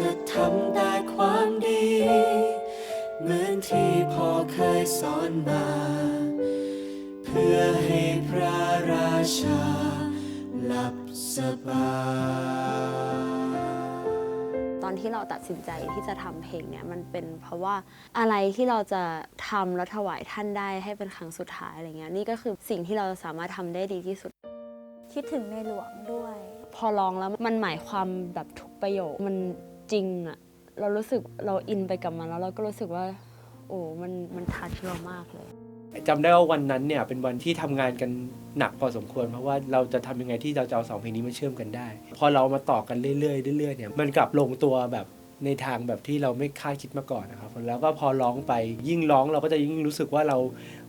จะทำแต่ความดี เหมือนที่พ่อเคยสอนมา เพื่อให้พระราชา หลับสบายตอนที่เราตัดสินใจที่จะทำเพลงเนี่ยมันเป็นเพราะว่าอะไรที่เราจะทำแล้วถวายท่านได้ให้เป็นครั้งสุดท้ายอะไรเงี้ยนี่ก็คือสิ่งที่เราสามารถทำได้ดีที่สุด คิดถึงในหลวงด้วย พอร้องแล้วมันหมายความแบบทุกประโยคมัน จริงอะเรารู้สึกเราอินไปกับมันแล้วเราก็รู้สึกว่า โอ้มันมันทัชเรามากเลยจำได้ว่าวันนั้นเนี่ยเป็นวันที่ทำงานกันหนักพอสมควร เพราะว่าเราจะทำยังไงที่เราจะเอาสองเพลงนี้มาเชื่อมกันได้ พอเรามาต่อกันเรื่อยๆเรื่อยๆเนี่ยมันกลับลงตัวแบบ ในทางแบบที่เราไม่คาดคิดมาก่อนนะครับ แล้วก็พอร้องไปยิ่งร้องเราก็จะยิ่งรู้สึกว่าเรา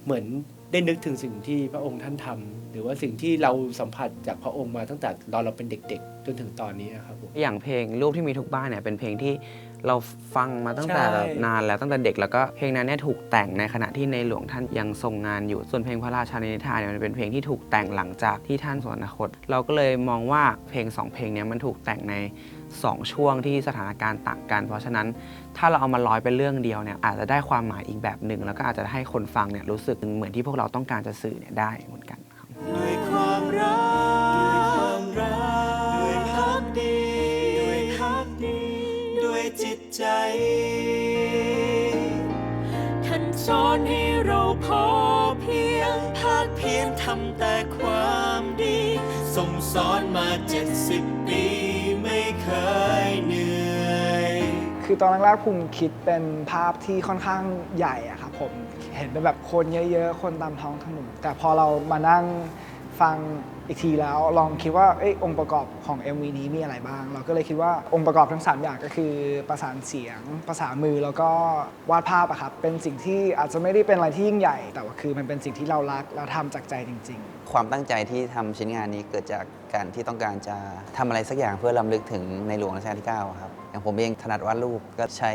เหมือนได้นึกถึงสิ่งที่พระองค์ท่านทำหรือว่าสิ่งที่เราสัมผัสจากพระองค์มาตั้งแต่ตอนเราเป็นเด็ก ๆ จนถึงตอนนี้นะครับผมอย่างเพลงรูปที่มีทุกบ้านเนี่ยเป็นเพลงที่เราฟังมาตั้งแต่ใช่นานแล้วตั้งแต่เด็กแล้วก็เพลงนั้นเนี่ยถูกแต่งในขณะที่ในหลวงท่านยังทรงงานอยู่ส่วนเพลงพระราชานิทานเนี่ยมันเป็นเพลงที่ถูกแต่งหลังจากที่ท่านสวรรคต เราก็เลยมองว่าเพลงสองเพลงเนี้มันถูกแต่งใน สองช่วงที่สถานการณ์ต่างกัน เพราะฉะนั้นถ้าเราเอามาร้อยเป็นเรื่องเดียวเนี่ยอาจจะได้ความหมายอีกแบบหนึ่ง แล้วก็อาจจะให้คนฟังเนี่ยรู้สึกเหมือนที่พวกเราต้องการจะสื่อเนี่ยได้เหมือนกันครับด้วยความรักด้วยพักดีด้วยพักดีด้วยจิตใจ ท่านสอนให้เราพอเพียงภาคเพียรทำแต่ความดีทรงสอนมาเจ็ดสิบปี เคยเหนื่อย คือตอนแรกๆภูมิคิดเป็นภาพที่ค่อนข้างใหญ่อะครับผมเห็นเป็นแบบคนเยอะๆ คนตามท้องถนนแต่พอเรามานั่งฟัง อีกทีแล้วลองคิดว่าอองค์ประกอบของ MV นี้มีอะไรบ้าง เราก็เลยคิดว่าองค์ประกอบทั้ง 3 อย่างก็คือ ประสานเสียงภาษามือแล้วก็วาดภาพอะครับเป็นสิ่งที่อาจจะไม่ได้เป็นอะไรที่ยิ่งใหญ่ แต่ว่าคือมันเป็นสิ่งที่เรารักและทำจากใจจริง ๆ ความตั้งใจที่ทำชิ้นงานนี้เกิดจากการที่ต้องการจะทำอะไรสักอย่างเพื่อลำลึกถึงในหลวงรัชกาลที่ 9 ครับ อย่างผมเองถนัดวาดรูปก็ใช้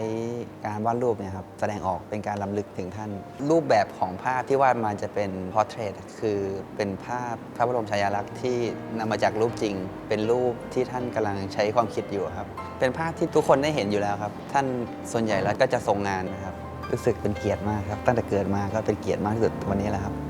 การวาดรูปเนี่ยครับแสดงออกเป็นการลำลึกถึงท่าน รูปแบบของภาพที่วาดมาจะเป็นพอร์เทรตคือเป็นภาพพระบรมฉายาลักษณ์ที่นำมาจากรูปจริง เป็นรูปที่ท่านกำลังใช้ความคิดอยู่ครับ เป็นภาพที่ทุกคนได้เห็นอยู่แล้วครับ ท่านส่วนใหญ่แล้วก็จะทรงงานนะครับ รู้สึกเป็นเกียรติมากครับ ตั้งแต่เกิดมาก็เป็นเกียรติมากที่สุดวันนี้แหละครับ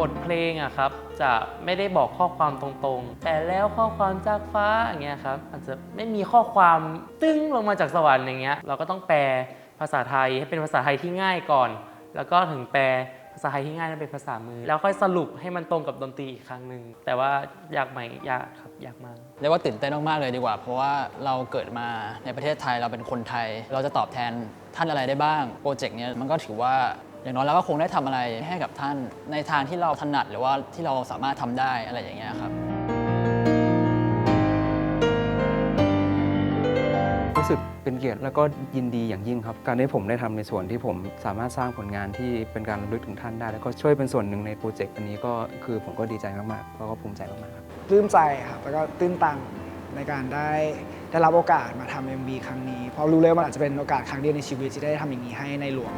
บทเพลงอะครับ จะไม่ได้บอกข้อความตรงๆ แต่แล้วข้อความจากฟ้าอย่างเงี้ยครับอาจจะไม่มีข้อความตึ้งลงมาจากสวรรค์อย่างเงี้ยเราก็ต้องแปลภาษาไทยให้เป็นภาษาไทยที่ง่ายก่อน แล้วก็ถึงแปลภาษาไทยที่ง่ายนั้นเป็นภาษามือ แล้วค่อยสรุปให้มันตรงกับดนตรีอีกครั้งหนึ่งแต่ว่ายากไหมยากครับยากมากเรียกว่าตื่นเต้นมากๆเลยดีกว่า เพราะว่าเราเกิดมาในประเทศไทยเราเป็นคนไทย เราจะตอบแทนท่านอะไรได้บ้าง โปรเจกต์เนี้ยมันก็ถือว่า อย่างน้อยเราก็คงได้ทำอะไรให้กับท่านในทางที่เราถนัดหรือว่าที่เราสามารถทำได้อะไรอย่างเงี้ยครับรู้สึกเป็นเกียรติแล้วก็ยินดีอย่างยิ่งครับ การที่ผมได้ทำในส่วนที่ผมสามารถสร้างผลงานที่เป็นการรำลึกถึงท่านได้ แล้วก็ช่วยเป็นส่วนหนึ่งในโปรเจกต์อันนี้ก็คือผมก็ดีใจมากๆแล้วก็ภูมิใจมากๆครับปลื้มใจครับแล้วก็ตื้นตันในการได้ได้รับโอกาสมาทำ MV ครั้งนี้ เพราะรู้เลยว่ามันอาจจะเป็นโอกาสครั้งเดียวในชีวิตที่ได้ทำอย่างนี้ให้ในหลวง